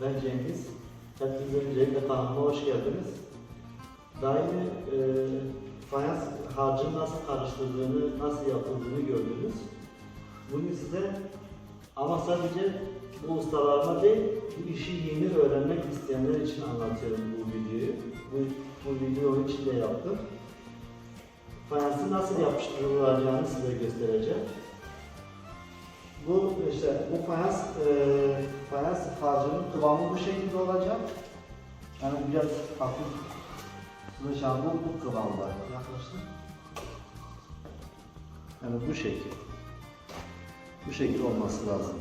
Ben Cengiz. Hepiniz öncelikle kanalıma hoş geldiniz. Daimi e, fayans harcını nasıl karıştırdığını, nasıl yapıldığını gördünüz. Bugün size ama sadece bu ustalarıma değil, bu işi yeni öğrenmek isteyenler için anlatıyorum bu videoyu. Bu, bu videoyu onun için de yaptım. Fayansı nasıl yapıştırılacağını size göstereceğim. Bu işte bu fayans e, fayans harcının kıvamı bu şekilde olacak. Yani biraz hafif sıvı bu, bu kıvamda yaklaştı. Yani bu şekil. Bu şekil olması lazım.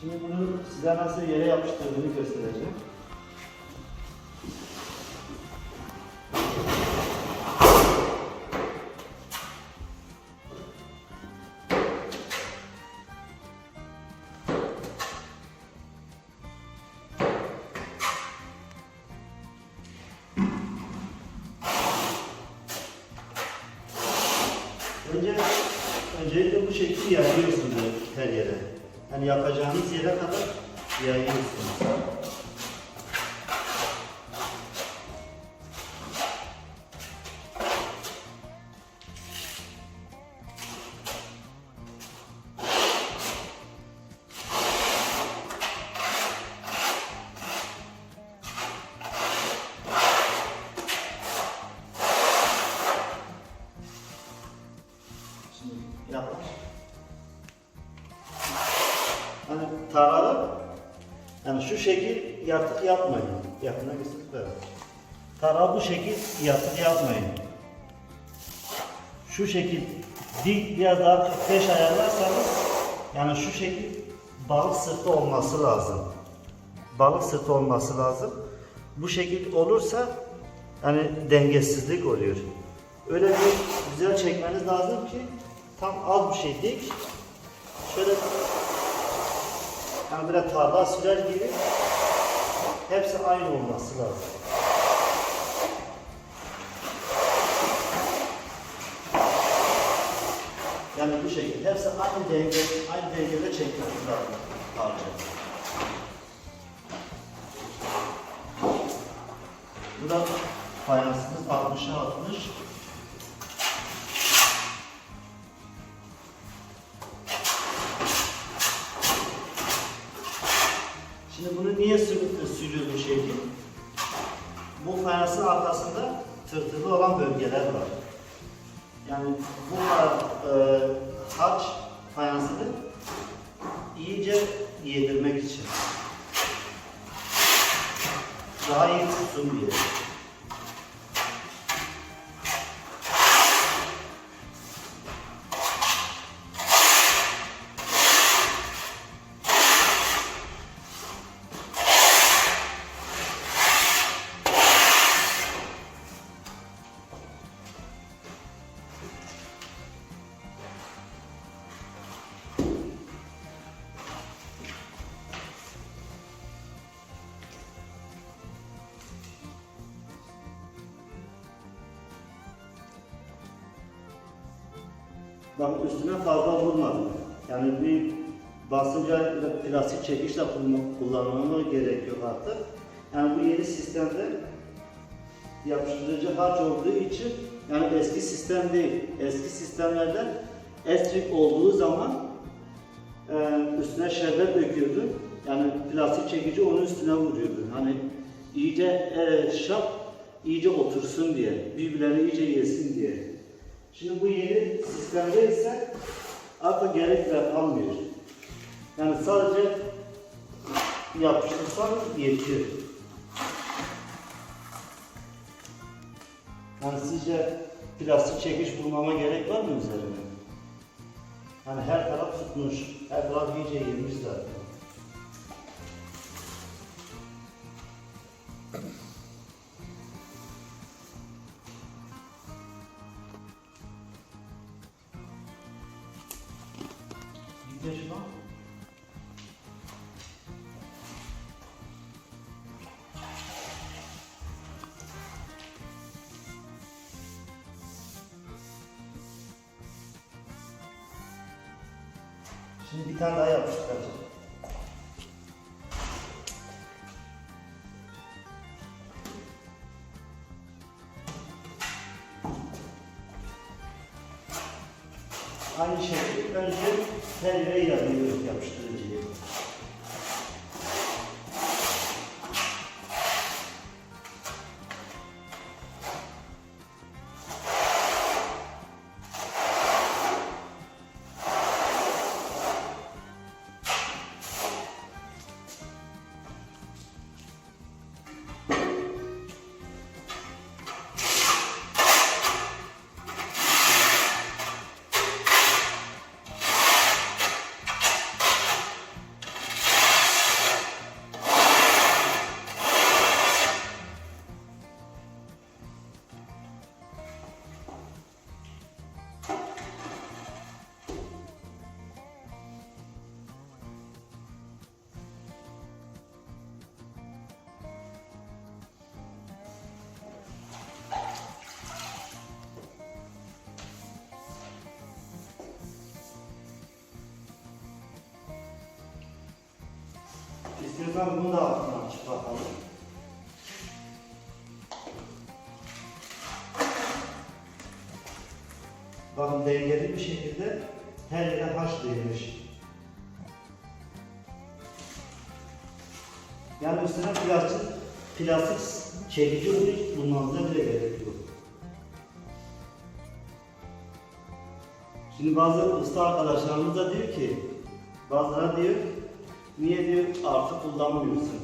Şimdi bunu size nasıl yere yapıştırdığını göstereceğim. Önce öncelikle bu şekilde yayıyorsunuz her yere. Yani yapacağınız yere kadar yayıyorsunuz. Hani taralı, yani şu şekil yatık yapmayın. Yakına gösterip ver. Tarağı bu şekil yatık yapmayın. Şu şekil dik biraz daha 45 ayarlarsanız yani şu şekil balık sırtı olması lazım. Balık sırtı olması lazım. Bu şekil olursa yani dengesizlik oluyor. Öyle bir güzel çekmeniz lazım ki tam az bir şey dik. Şöyle yani böyle tarla sürer gibi hepsi aynı olması lazım. Yani bu şekilde hepsi aynı denge, aynı dengede çekmemiz lazım harcı. Bu da fayansımız 60'a 60. bölgeler var. Yani bu e, haç fayansını iyice yedirmek için. Daha iyi tutsun diye. Bak üstüne fazla vurmadım. Yani bir basınca plastik çekişle kullan- kullanmama gerek yok artık. Yani bu yeni sistemde yapıştırıcı harç olduğu için yani eski sistem değil. Eski sistemlerde estrik olduğu zaman e, üstüne şerbet döküyordu. Yani plastik çekici onun üstüne vuruyordu. Hani iyice e, şap iyice otursun diye, birbirlerini iyice yesin diye. Şimdi bu yeni sistemde ise artık gerek bile kalmıyor. Yani sadece yapıştırsan yetiyor. Yani sizce plastik çekiş bulmama gerek var mı üzerine? Yani her taraf tutmuş, her taraf iyice yemiş zaten. An. Şimdi bir tane daha yapıştıracağım. Her yere yayıyoruz İstiyorsan bunu da altına açıp. Bakın dengeli bir şekilde her yere haş değmiş. Yani üstüne plastik, plastik çekici olup bulmanıza bile gerek yok. Şimdi bazı usta arkadaşlarımız da diyor ki, bazıları diyor, niye diyor artık kullanmıyorsun?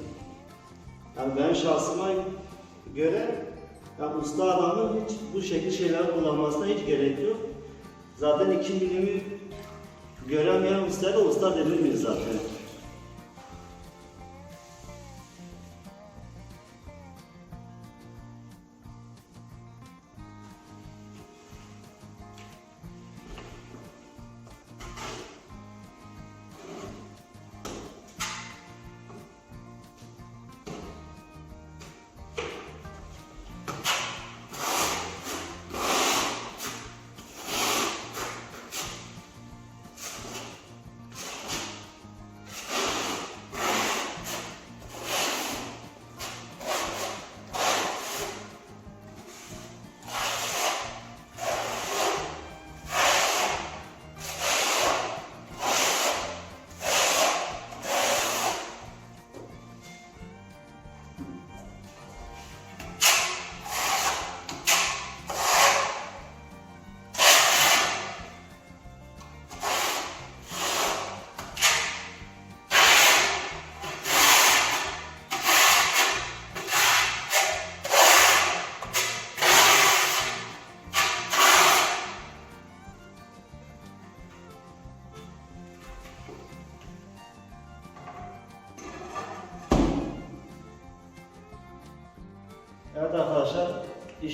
Yani ben şahsıma göre yani usta adamın hiç bu şekil şeyler kullanmasına hiç gerek yok. Zaten iki milimi göremeyen usta da usta denilmiyor zaten.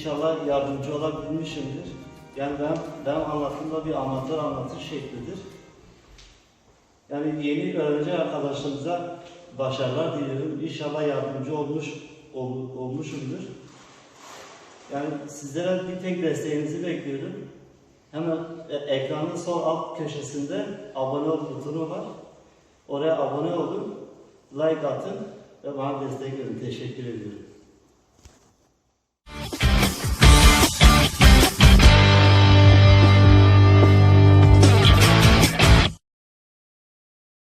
İnşallah yardımcı olabilmişimdir. Yani ben, ben anlattığımda bir amatör anlatış şeklidir. Yani yeni öğrenci arkadaşlarımıza başarılar diliyorum. İnşallah yardımcı olmuş ol- olmuşumdur. Yani sizlere bir tek desteğinizi bekliyorum. Hemen e- ekranın sol alt köşesinde abone ol butonu var. Oraya abone olun, like atın ve bana destek verin. Teşekkür ediyorum.